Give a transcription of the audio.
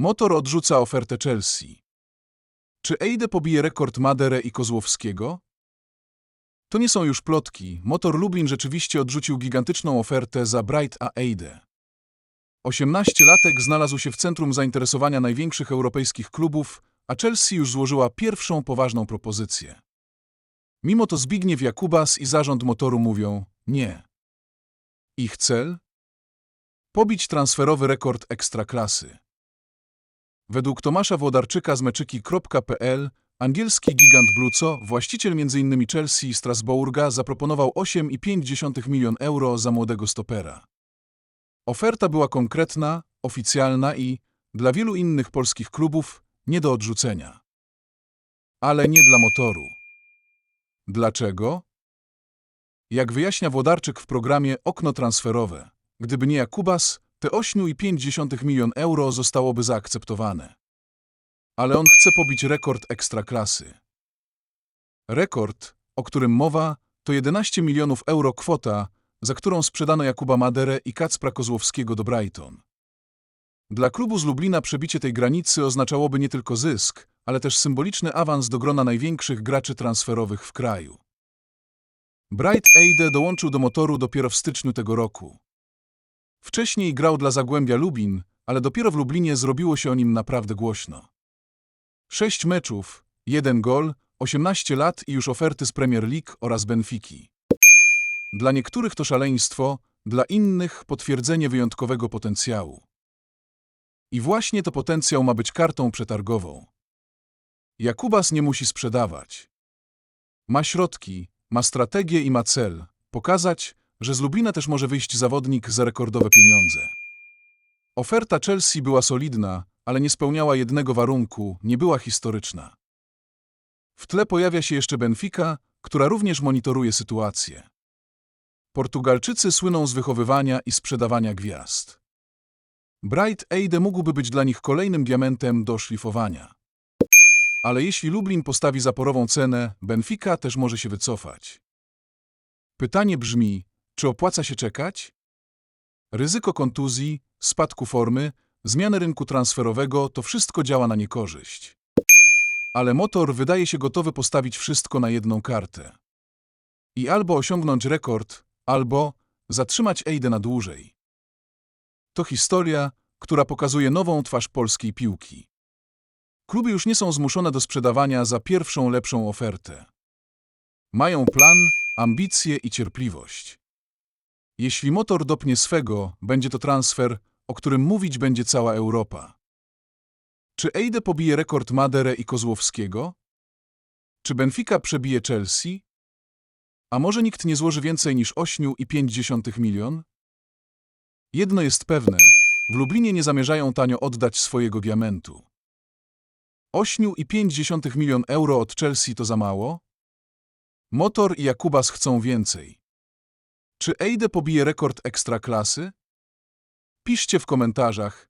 Motor odrzuca ofertę Chelsea. Czy Eide pobije rekord Madere i Kozłowskiego? To nie są już plotki. Motor Lublin rzeczywiście odrzucił gigantyczną ofertę za Bright a Eide. 18-latek znalazł się w centrum zainteresowania największych europejskich klubów, a Chelsea już złożyła pierwszą poważną propozycję. Mimo to Zbigniew Jakubas i zarząd motoru mówią nie. Ich cel? Pobić transferowy rekord ekstraklasy. Według Tomasza Włodarczyka z meczyki.pl angielski gigant Bluco, właściciel m.in. Chelsea i Strasburga, zaproponował 8,5 milion euro za młodego stopera. Oferta była konkretna, oficjalna i, dla wielu innych polskich klubów, nie do odrzucenia. Ale nie dla motoru. Dlaczego? Jak wyjaśnia Włodarczyk w programie Okno transferowe, gdyby nie Jakubas, te 8,5 milion euro zostałoby zaakceptowane. Ale on chce pobić rekord ekstraklasy. Rekord, o którym mowa, to 11 milionów euro kwota, za którą sprzedano Jakuba Maderę i Kacpra Kozłowskiego do Brighton. Dla klubu z Lublina przebicie tej granicy oznaczałoby nie tylko zysk, ale też symboliczny awans do grona największych graczy transferowych w kraju. Bright Eide dołączył do motoru dopiero w styczniu tego roku. Wcześniej grał dla Zagłębia Lubin, ale dopiero w Lublinie zrobiło się o nim naprawdę głośno. Sześć meczów, jeden gol, 18 lat i już oferty z Premier League oraz Benfiki. Dla niektórych to szaleństwo, dla innych potwierdzenie wyjątkowego potencjału. I właśnie to potencjał ma być kartą przetargową. Jakubas nie musi sprzedawać. Ma środki, ma strategię i ma cel pokazać, że z Lublina też może wyjść zawodnik za rekordowe pieniądze. Oferta Chelsea była solidna, ale nie spełniała jednego warunku, nie była historyczna. W tle pojawia się jeszcze Benfica, która również monitoruje sytuację. Portugalczycy słyną z wychowywania i sprzedawania gwiazd. Bright Eide mógłby być dla nich kolejnym diamentem do szlifowania. Ale jeśli Lublin postawi zaporową cenę, Benfica też może się wycofać. Pytanie brzmi, czy opłaca się czekać? Ryzyko kontuzji, spadku formy, zmiany rynku transferowego to wszystko działa na niekorzyść. Ale motor wydaje się gotowy postawić wszystko na jedną kartę. I albo osiągnąć rekord, albo zatrzymać Ejdę na dłużej. To historia, która pokazuje nową twarz polskiej piłki. Kluby już nie są zmuszone do sprzedawania za pierwszą lepszą ofertę. Mają plan, ambicje i cierpliwość. Jeśli motor dopnie swego, będzie to transfer, o którym mówić będzie cała Europa. Czy Eide pobije rekord Madere i Kozłowskiego? Czy Benfica przebije Chelsea? A może nikt nie złoży więcej niż 8,5 milion? Jedno jest pewne, w Lublinie nie zamierzają tanio oddać swojego diamentu. 8,5 milion euro od Chelsea to za mało? Motor i Jakubas chcą więcej. Czy Eide pobije rekord ekstraklasy? Piszcie w komentarzach,